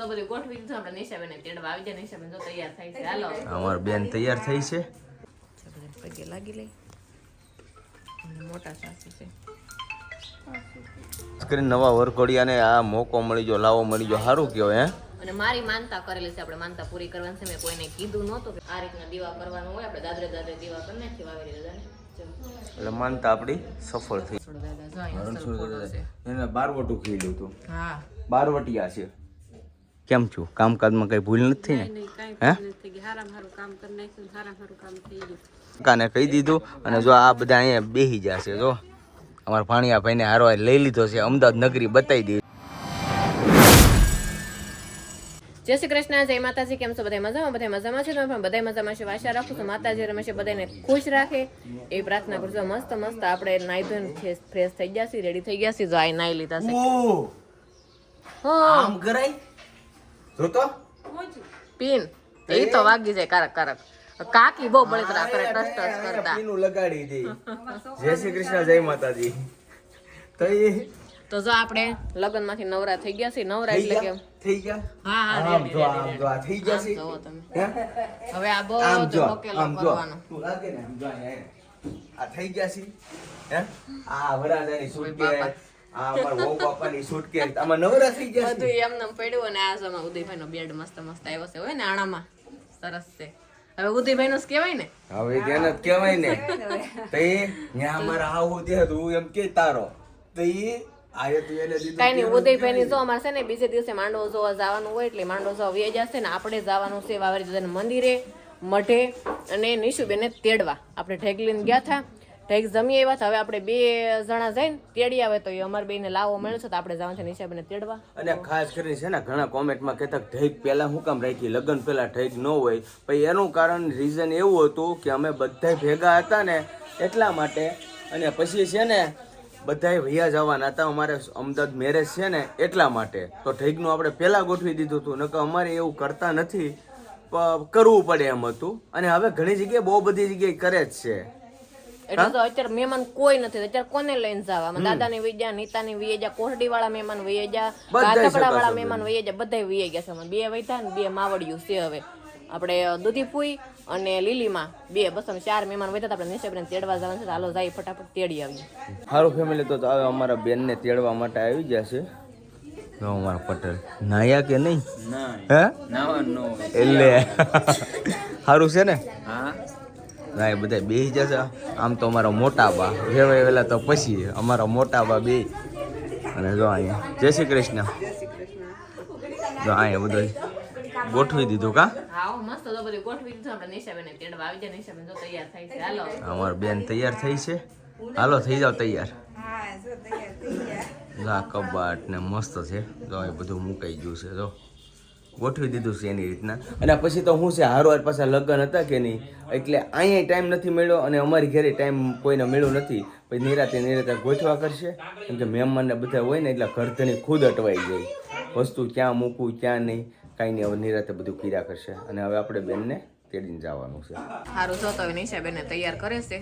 તો બધું ગોઠવી દીધું આપણે નિશાબેન તેડવા આવી જાય નિશાબેન તો તૈયાર થાય છે. હાલો. અમાર બેન તૈયાર થઈ છે. પગે લાગી લઈ મોટા સાસુ છે. સ્ક્રીન કરીને નવા વરઘોડિયાને આ મોકો મળી ગયો લાવો મળી ગયો. સારું કહેવાય હે? અને મારી માનતા કરેલી છે આપણે માનતા પૂરી કરવાની છે. મેં કોઈને કીધું નહોતું કે આ રીતના દીવા કરવાનું હોય આપણે દાદરે દાદરે દીવા કરી નાખી વાવેલી દાદાને એટલે માનતા આપણી સફળ થઈ. દાદા જો. એને બારવટું ખીલ્યું હતું. હા. બારવટિયા છે. કેમ છું? કામકાજમાં કઈ ભૂલ નથી ને? કાને કહી દીધું અને જો આ બધા અહીંયા બેસી જશે જો. અમારા ભાણિયા ભાઈને હારવાર લઈ લીધો છે. અમદાવાદ નગરી બતાવી દીધી જય શ્રી કૃષ્ણ જય માતાજી. કેમ છો? બધા મજામાં? બધા મજામાં છે? તમે પણ બધા મજામાં છે. આશા રાખું છું માતાજી રમેશે બધાને ખુશ રાખે. એ પ્રાર્થના કરજો મસ્ત મસ્ત આપણે નાઈ ધોઈને ફ્રેશ થઈ ગયા છીએ. રેડી થઈ ગયા છીએ. જો આ નાઈ લીધા છે. હા. આમ કરાય? જો પિન. એ તો વાગી જાય કારક કારક. કાકી બહુ બળતરા કરે ટસ ટસ કરતા. પીનું લગાડી દે. જય શ્રી કૃષ્ણ જય માતાજી. તો એ તો જો આપણે લગ્નમાંથી નવરા થઈ ગયા છે નવરા એટલે કે થઈ ગયા? હા હા આમ જો આમ જો આ થઈ ગયા છે. તમે. હવે આ બહુ જો આમ જો. તું લાગે ને? આમ જો આ થઈ ગયા છે. હે? આ વરાજાની સુટકેસ. આ અમાર છે. નો બેડ મસ્ત મસ્ત આવ્યો છે. હોય ને આણામાં. સરસ છે. હવે ઉદયભાઈ નું કહેવાય ને? હવે તેને જ કહેવાય ને. તો એ ન્યા અમારા આવું દે તો એમ કે તારો. તો એ આયે તું એને દીધું કઈ નહીં ઉદયભાઈ ની જો અમારે છે ને બીજે દિવસે માંડવો જોવા જવાનું હોય એટલે માંડવો જોવા વ્યાજ જશે ને આપણે જવાનું છે વાવરી મંદિરે મઢે અને નિશુબેને તેડવા. આપણે ઢેકલીને ગયા હતા ઢેગ જમી આવ્યા હતા હવે આપણે બે જણા જઈને તેડી આવે તો એ અમારે બેને લાવો મળ્યો છે તો આપણે જવાનું છે નિશાબેને તેડવા. અને ખાસ કરીને છે ને, ઘણા કોમેન્ટમાં કહેતા ઢેક પહેલા હું કામ રાખી, લગ્ન પહેલા ઢેક ન હોય. પછી એનું કારણ રીઝન એવું હતું કે અમે બધા ભેગા હતા ને એટલા માટે. અને પછી છે ને, બધાય વૈયા જવાના હતા, અમારે અમદાવાદ મેરેજ છે ને એટલા માટે. તો ઢેકનું આપણે પહેલાં ગોઠવી દીધું હતું, નકર અમારે એવું કરતા નથી. કરવું પડે એમ હતું. અને હવે ઘણી જગ્યાએ બહુ બધી જગ્યાએ કરે જ છે. એટલે તો અત્યારે મહેમાન કોઈ નથી અત્યારે કોને લઈને જવા? દાદા ની વૈજા નીતાની ની કોરડી વાળા મહેમાન વૈયા જા કાતકડા વાળા મહેમાન વૈયા જા બધા વૈયા ગયા છે બે વૈધા ને બે માવડિયું છે હવે. આપણે દૂધીપુઈ અને લીલીમાં બે બસ અમે ચાર મહેમાન વૈધા આપણે નિશાબેન તેડવા જવાનું છે. હાલો જાય ફટાફટ તેડી આવીએ. સારું ફેમિલી તો હવે અમારા બેનને તેડવા માટે આવી ગયા છે. અમારા પટેલ. નાયા કે નહીં? હે? એટલે. સારું છે ને? ના એ બધા બે જશે. આમ તો અમારા મોટા બા. વેવાય વેલા તો પછી અમારા મોટા બા બે અને જો અહીંયા. જય શ્રી કૃષ્ણ. જો અહીંયા બધું ગોઠવી દીધું કા? હા મસ્ત તો ગોઠવી દીધું. આપણે નિશાબેન તેડવા આવી જાય નિશાબેન જો તૈયાર થાય છે. હાલો. અમારા બેન તૈયાર થઈ છે. હાલો થઈ જાવ તૈયાર. લા કબાટ ને મસ્ત છે. જો એ બધું મુકાઈ ગયું છે જો. ગોઠવી દીધું છે એની રીતના. અને પછી તો હું છે હારો પાછા લગ્ન હતા કે નહીં, એટલે અહીંયા ટાઈમ નથી મળ્યો અને અમારી ઘરે ટાઈમ કોઈને મળ્યો નથી. પછી નિરાતે નિરાતે ગોઠવા કરશે. કેમ કે મહેમાનને બધા હોય ને એટલે ઘરધણી ખુદ અટવાઈ જાય. વસ્તુ ક્યાં મૂકવું, ક્યાં નહીં, કાંઈ નહીં. હવે નિરાતે બધું કર્યા કરશે. અને હવે આપણે બેનને તેડીને જવાનું છે. સારું જો તો નિશાબેન તૈયાર કરે છે.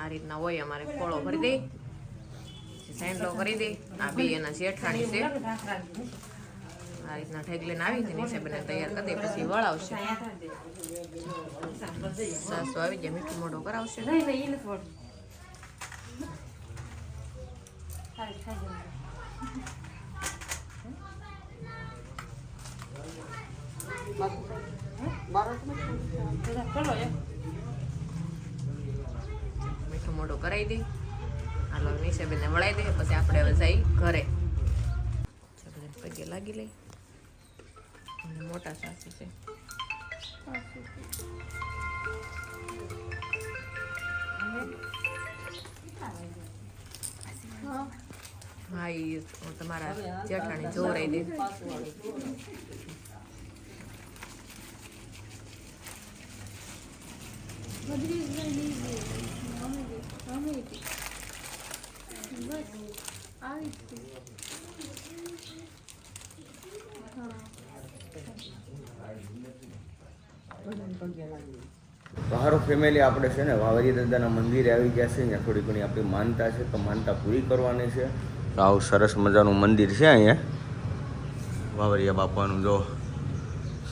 આ રીતના હોય અમારે ખોળો ભરી દે. સેન્ડલો કરી દે. આ બી એના જેઠાણી છે. આ રીતના ઠેક લઈને આવી છે નિશાબેન તૈયાર કરી દે પછી વળાવશે સાસુ આવી જાય મીઠું મોઢો કરાવશે. મીઠું મોઢું કરાવી દે. હાલો નિશાબેન બેને વળાવી દે પછી આપણે હવે જઈ ઘરે. પગે લાગી લઈ. મોટા સાસુ છે. હા એ તમારા જેઠાણી જોવરાઈ દે. મારું ફેમિલી આપણે છે ને વાવરી દાદાના મંદિરે આવી ગયા છે. અહીંયા થોડી ઘણી આપણી માનતા છે તો માનતા પૂરી કરવાની છે. તો આવું સરસ મજાનું મંદિર છે અહીંયા. વાવરિયા બાપાનું જો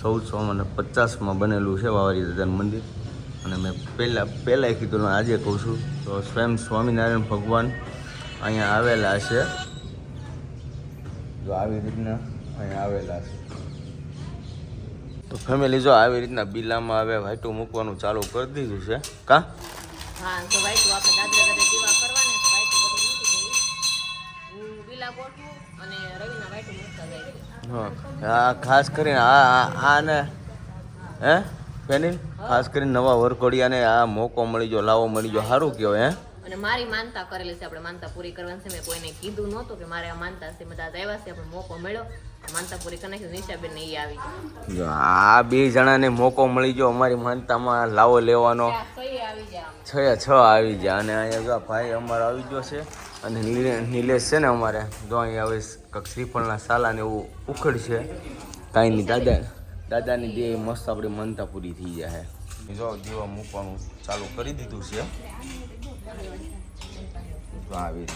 ચૌદસો અને પચાસમાં બનેલું છે વાવરિયા દાદાનું મંદિર. અને મેં પહેલાં, પહેલાંય કીધું આજે કહું છું. તો સ્વયં સ્વામિનારાયણ ભગવાન અહીંયા આવેલા છે. જો આવી રીતના અહીંયા આવેલા છે. તો ફેમિલી જો આવી રીતના બિલામાં હવે વાઈટું મૂકવાનું ચાલુ કરી દીધું છે. કા? હા તો વાઈટું આપણે દાદરે દાદરે દીવા કરવાના તો વાઈટું બધું મૂકી દઈએ હું બીલા ગોઠવું અને રવિના વાઈટું મૂકતા જાય. હા ખાસ કરીને આ આને હે ફેનિલ ખાસ કરીને નવા વરઘોડિયાને આ મોકો મળી ગયો લાવો મળી ગયો સારું કહેવાય હે? અને મારી માનતા કરેલી છે આપણે માનતા પૂરી કરવાની છે. મેં કોઈને કીધું નહોતું કે મારે આ માનતા છે બધા આવ્યા છે આપણે મોકો મળ્યો. માનતા પૂરી નિશાબેન ને આવી આ બે જણાને મોકો મળી ગયો અમારી માનતામાં લાવો લેવાનો. આવી. છ છ આવી જાય અને અહીંયા ભાઈ અમારો આવી ગયો છે અને નિલેશ છે ને અમારે જો અહીંયા હવે કંઈક શ્રીફળના સાલાને એવું ઉખડ છે કાંઈ નહીં દાદા દાદાની દેહ મસ્ત આપણી માનતા પૂરી થઈ જાય જો દીવા મૂકવાનું ચાલુ કરી દીધું છે. તો આવી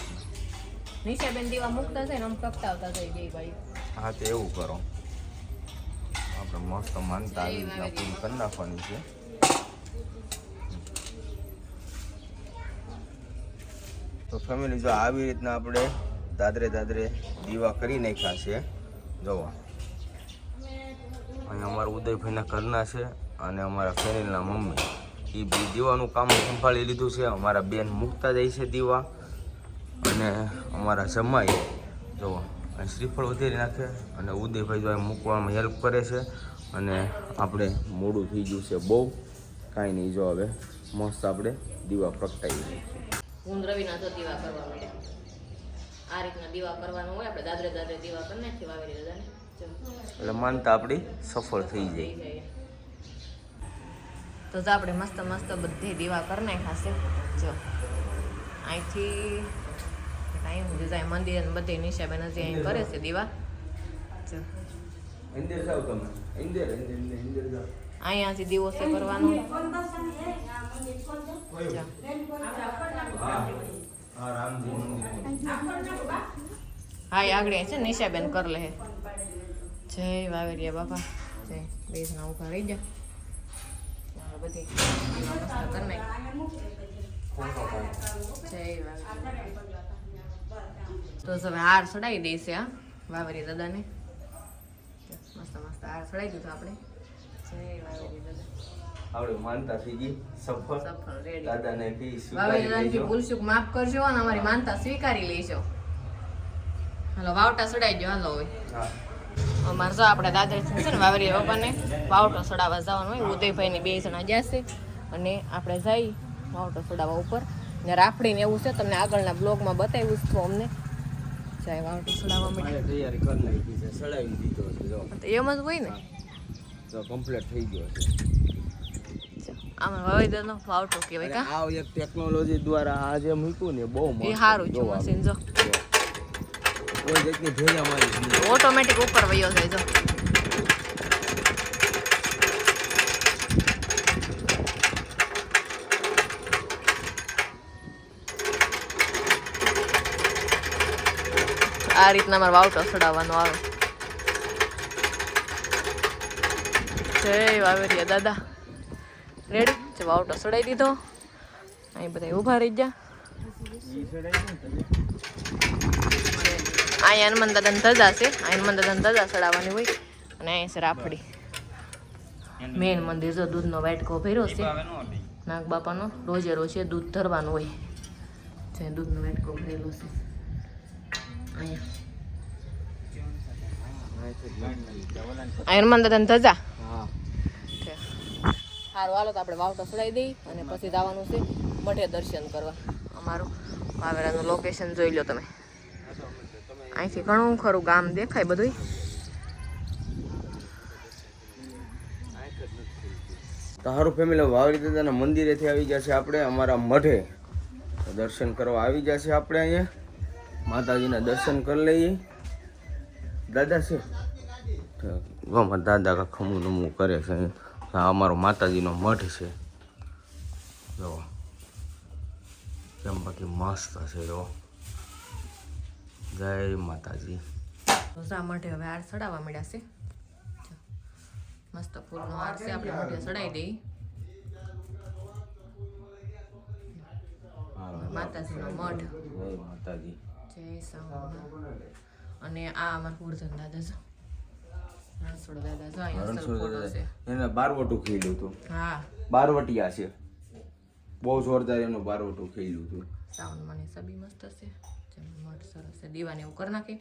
નિશાબેન દીવા મૂકતા છે ને આમ પ્રગટાવતા થઈ ગઈ ભાઈ. હા, તો એવું કરો. આપણે મસ્ત માનતા આવી રીતના પૂરી કરી નાખવાની છે. તો ફેમિલી જો આવી રીતના આપણે દાદરે દાદરે દીવા કરી નાખ્યા છે, જોવા. અહીં અમારા ઉદયભાઈના ઘરના છે અને અમારા ફેમિલીના મમ્મી. એ બી દીવાનું કામ સંભાળી લીધું છે. અમારા બેન મૂકતા જાય છે દીવા. અને અમારા જમાઈ જુઓ અહીં શ્રીફળ વધારી નાખે અને ઉદયભાઈ જો મૂકવામાં હેલ્પ કરે છે અને આપણે મોડું થઈ ગયું છે બહુ. કાંઈ નહીં જો હવે મસ્ત આપણે દીવા પ્રગટાવી હું તો દીવા કરવા માંડ્યા આ રીતના દીવા કરવાનું હોય આપણે દાદરે દાદરે દીવા કરી નાખી વાવેરી દાદાને એટલે માનતા આપણી સફળ થઈ જાય. તો જો આપણે મસ્ત મસ્ત બધી દીવા કરી નાખ્યા છે. જો. અહીંથી ટાઈમ જાય મંદિર અને બધે નિશાબેન હજી અહીં કરે છે દીવા. અહીંયાથી દિવસે કરવાનો. હા હા હા એ આગળ છે ને નિશાબેન કર લે જય વાવેરિયા બાપા. જય. બેસના ઊભા રહી જા. બધી. જય વાવેરિયા. તો હવે હાર ચડાવી દઈશે હા? વાવેરી દાદાને. મસ્ત મસ્ત હાર ચડાવી દીધો આપણે. જય વાવેરી દાદા. આપણે માનતા થઈ ગઈ. સફળ. સફળ દાદાને કી સ્વીકારી દાદાથી માફ કરજો અને અમારી માનતા સ્વીકારી લેજો. હાલો વાવટા ચડાવી દો હાલો હવે. અમારે જો આપણે દાદર છે ને વાવરી બાપાને વાવટો ચડાવવા જવાનું હોય ઉદયભાઈ ને બે જણા જશે અને આપણે જઈ વાવટો સડાવવા ઉપર. ને રાફડીને એવું છે તમને આગળના બ્લોગમાં બતાવ્યું હતું અમને. વાવટો ચડાવવા માટે તૈયારી કરી નાખી છે સડાવી દીધો છે જો. એમ જ હોય ને? તો કમ્પ્લીટ થઈ ગયો છે. આમાં વાવેદરનો વાવટો કહેવાય કા? આ એક ટેકનોલોજી દ્વારા આ જે મૂક્યું ને બહુ એ સારું છે મશીન જો. કોઈ જગ્યાએ ભેજા મારી ઓટોમેટિક ઉપર વયો જાય જો. આ રીતના મારે વાવટો ચડાવવાનો આવે. જય વાવેરિયા, દાદા. રેડી છે વાવટો ચડાવી દીધો. અહીં બધા ઊભા રહી ગયા. અહીંયા હનુમાન દાદાની ધજા છે. હનુમાન દાદાની ધજા સડાવવાની હોય. અને અહીં છે રાફડી. મેન મંદિર જો દૂધનો વાટકો ભર્યો છે. નાગ બાપાનો રોજે રોજે દૂધ ધરવાનું હોય. જે દૂધનો વાટકો ભરેલો છે. હનુમાન દાદાની ધજા. હા. સારું હાલો તો આપણે વાવટો ચડાવી દઈ અને પછી જવાનું છે મઠે દર્શન કરવા. અમારું વાવેરાનું લોકેશન જોઈ લો તમે. અહીંથી ઘણું ખરું ગામ દેખાય બધું તારું ફેમિલી વાવરી દાદાના મંદિરેથી આવી ગયા છે આપણે અમારા મઠે દર્શન કરવા આવી ગયા છે આપણે અહીંયા. માતાજીના દર્શન કરી લઈએ. દાદા છે? અમારા દાદા કાંઈ ખમું નમું કરે છે અમારો માતાજીનો મઠ છે. જો. કેમ બાકી મસ્ત છે જો. જય માતાજી. તો શા માટે હવે આર સડાવવા મળ્યા છે? મસ્ત ફૂલનો આર છે આપણે મોઢે સડાઈ દઈ માતાજીનો મઠ માતાજી. જય સાંભળા અને આ અમાર પૂરધન દાદા છે રણછોડ દાદા જો અહીંયા ફોટો છે. એને બારવટું ખેલ્યું હતું. હા. બારવટિયા છે. બહુ જોરદાર એનું બારવટું ખેલ્યું હતું. સાવન મને સબી મસ્ત છે. મઠ સરસ છે. દીવાને એવું કરી નાખી.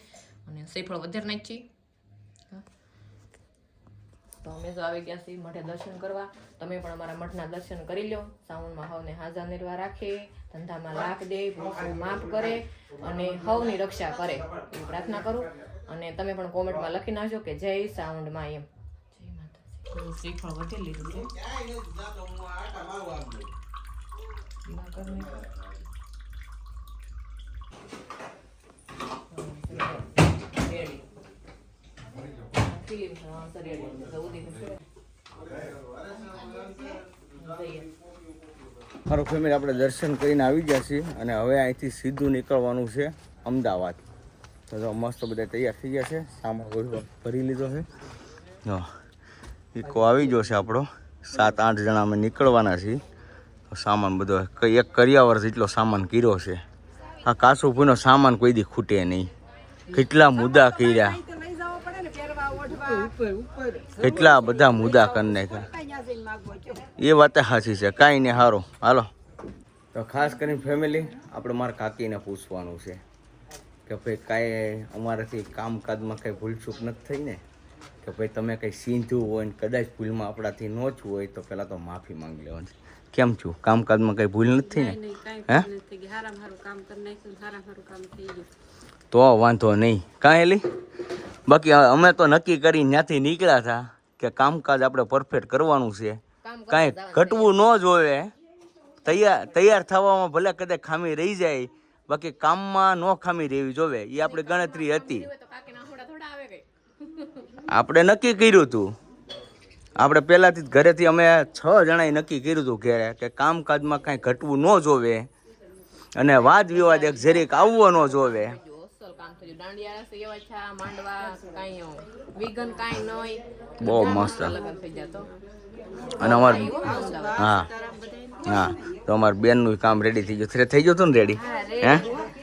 અને શ્રીફળ વધારે નાખી. તો અમે તો આવી ગયા છીએ મઠે દર્શન કરવા. તમે પણ અમારા મઠના દર્શન કરી લો. સાવનમાં હવને હાજર નિર્વાહ રાખે. ધંધામાં લાખ દે ભૂખું માફ કરે અને હવની રક્ષા કરે. એવી પ્રાર્થના કરું અને તમે પણ કોમેન્ટમાં લખી નાખજો કે જય સાઉન્ડમાં એમ. જય માતાજી. શ્રીફળ વધી લીધું છે. ફિલ્મ હા જવું મારું ફેમિલી આપણે દર્શન કરીને આવી ગયા છીએ અને હવે અહીંથી સીધું નીકળવાનું છે અમદાવાદ. તો મસ્ત બધા તૈયાર થઈ ગયા છે. સામાન ભરી લીધો છે. જો આવી ગયો છે આપણો. સાત, આઠ જણા અમે નીકળવાના છીએ. તો સામાન બધો એક કરિયાવર જેટલો સામાન કર્યો છે. આ કાસુભીનો સામાન કોઈ દી ખૂટે નહીં. કેટલા મુદ્દા કર્યા. કેટલા બધા મુદ્દા કરી નાખ્યા એ વાત સાચી છે કાંઈ નહીં સારું હાલો. તો ખાસ કરીને ફેમિલી આપણે મારા કાકીને પૂછવાનું છે કે ભાઈ કાંઈ અમારાથી કામકાજમાં કંઈ ભૂલચૂક નથી થઈ ને? કે ભાઈ તમે કંઈ સીંધું હોય ને કદાચ ભૂલમાં આપણાથી ન જ હોય તો પહેલાં તો માફી માંગી લેવાની. કેમ છું? કામકાજમાં કંઈ ભૂલ નથી ને? હે? તો વાંધો નહીં. કાંઈ એલી? બાકી અમે તો નક્કી કરી ત્યાંથી નીકળ્યા હતા કે કામકાજ આપણે પરફેક્ટ કરવાનું છે. કાંઈ ઘટવું ન જોવે તૈયાર તૈયાર થવામાં ભલે કદાચ ખામી રહી જાય બાકી કામમાં ન ખામી રહેવી જોવે એ આપણી ગણતરી હતી. આપણે નક્કી કર્યું હતું આપણે પહેલાંથી જ ઘરેથી અમે છ જણાએ નક્કી કર્યું હતું ઘરે કે કામકાજમાં કાંઈ ઘટવું ન જોવે અને વાદ વિવાદ એક જરીક આવવો ન જોવે જો અસલ કામ દાંડિયા રસ એવા છે માંડવા કાંઈ વિગન કાંઈ નોય. બહુ મસ્ત. લગન થઈ જતો અને અમાર હા. હા. તો અમાર બેનનું કામ રેડી થઈ ગયું. થઈ ગયું હતું ને રેડી હે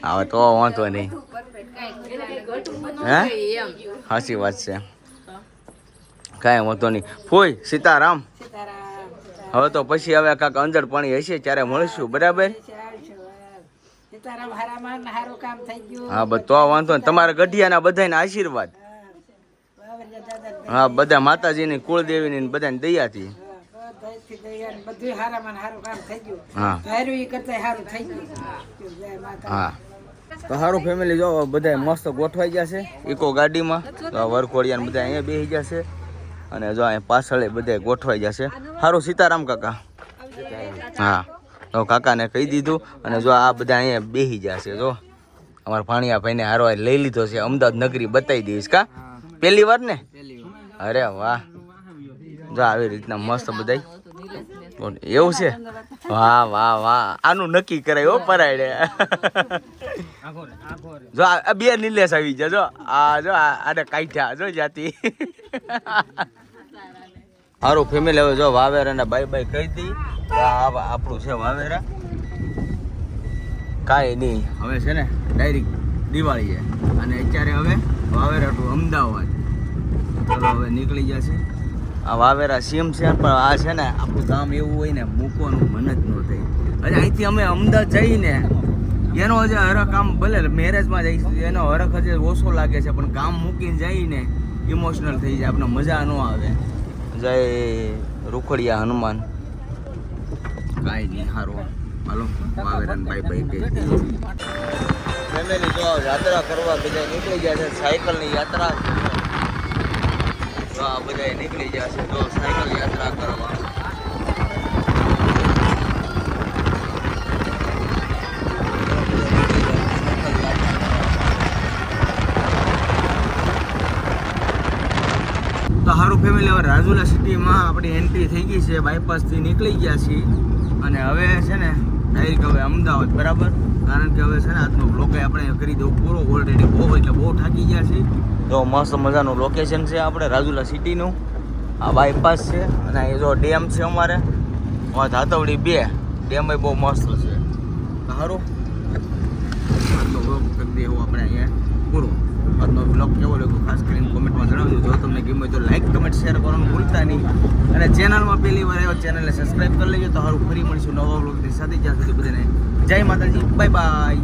હવે તો વાંધો નહીં. હે? સાચી વાત છે. કાંઈ વાંધો નહીં. ફોઈ સીતારામ. હવે તો પછી હવે કાંક અંદર પાણી હશે ત્યારે મળીશું. બરાબર? સીતારામ હારામાં ને કામ થઈ ગયું. હા બસ તો વાંધો નહીં તમારા ગઢિયાના બધાને આશીર્વાદ. હા બધા માતાજીની કુળદેવીની ને બધાની દયાથી બધાથી દયા ને બધું હારામાં હારું કામ થઈ ગયું. હા. ધાર્યું ઈ કરતા હારું થઈ ગયું. હા. તો સારું ફેમિલી જો બધા મસ્ત ગોઠવાઈ ગયા છે ઇકો ગાડીમાં. તો આ વરખોડિયા ને બધા અહીંયા બેસી ગયા છે. અને જો અહીંયા પાછળ બધા ગોઠવાઈ ગયા છે. સારું સીતારામ કાકા. હા. તો કાકાને કહી દીધું અને જો આ બધા અહીંયા બેસી જશે જો. અમારા ભાણિયા ભાઈને હારો લઈ લીધો છે. અમદાવાદ નગરી બતાવી દઈશ કા? પહેલી વાર ને? અરે વાહ. જો આવી રીતના મસ્ત બધાય. એવું છે? વાહ વાહ વાહ. આનું નક્કી કરાય હો પરાયડે જો આ બે નિલેશ આવી જાય જો. આ, જો આને કાઢ્યા, જો જાતી. સારું ફેમિલી હવે જો વાવેરાને બાય બાય કહી દી. આપણું છે વાવેરા. કાંઈ નહીં. હવે છે ને ડાયરેક્ટ દિવાળી છે. અને અત્યારે હવે વાવેરા ટુ અમદાવાદ. ચલો હવે નીકળી ગયા છે આ વાવેરા સીમ છે, પણ આ છે ને, આપણું ગામ એવું હોય ને, મૂકવાનું મન જ ન થાય. અરે અહીંથી અમે અમદાવાદ જઈને, એનો હજી હરખ આમ ભલે મેરેજમાં જઈશું એનો હરખ હજી ઓછો લાગે છે, પણ ગામ મૂકીને જઈને ઇમોશનલ થઈ જાય, આપણે મજા ન આવે. જય રૂખડિયા હનુમાન. કાંઈ નહીં સારું હાલો વાવેરાને ભાઈ બાય કહી ફેમિલી જો યાત્રા કરવા બધા નીકળી ગયા છે સાયકલની યાત્રા. તો આ બધા નીકળી ગયા છે તો સાયકલ યાત્રા કરવા રાજુલા સિટીમાં આપણી એન્ટ્રી થઈ ગઈ છે બાયપાસથી નીકળી ગયા છીએ. અને હવે છે ને ડાયરેક્ટ હવે અમદાવાદ, બરાબર? કારણ કે હવે છે ને, આજનો બ્લોક આપણે કરી દઉં પૂરો. ઓલરેડી બહુ, એટલે બહુ થાકી ગયા છીએ. તો મસ્ત મજાનું લોકેશન છે આપણે, રાજુલા સિટીનું. આ બાયપાસ છે, અને એ જો ડેમ છે અમારે. ધાતવડી બે. ડેમ બહુ મસ્ત છે. સારું આજનો કરી એવું આપણે અહીંયા પૂરો. આજનો બ્લોગ કેવો લાગ્યો? ખાસ કરીને કોમેન્ટમાં જણાવજો. જો તમને ગમે તો લાઈક કમેન્ટ શેર કરવાનું ભૂલતા નહીં. અને ચેનલમાં પહેલી વાર આવ્યો ચેનલને સબસ્ક્રાઈબ કરી લેજો. તો સારું ફરી મળીશું નવા બ્લોગની સાથે. જ્યાં સુધી બધાને જય માતાજી. Bye bye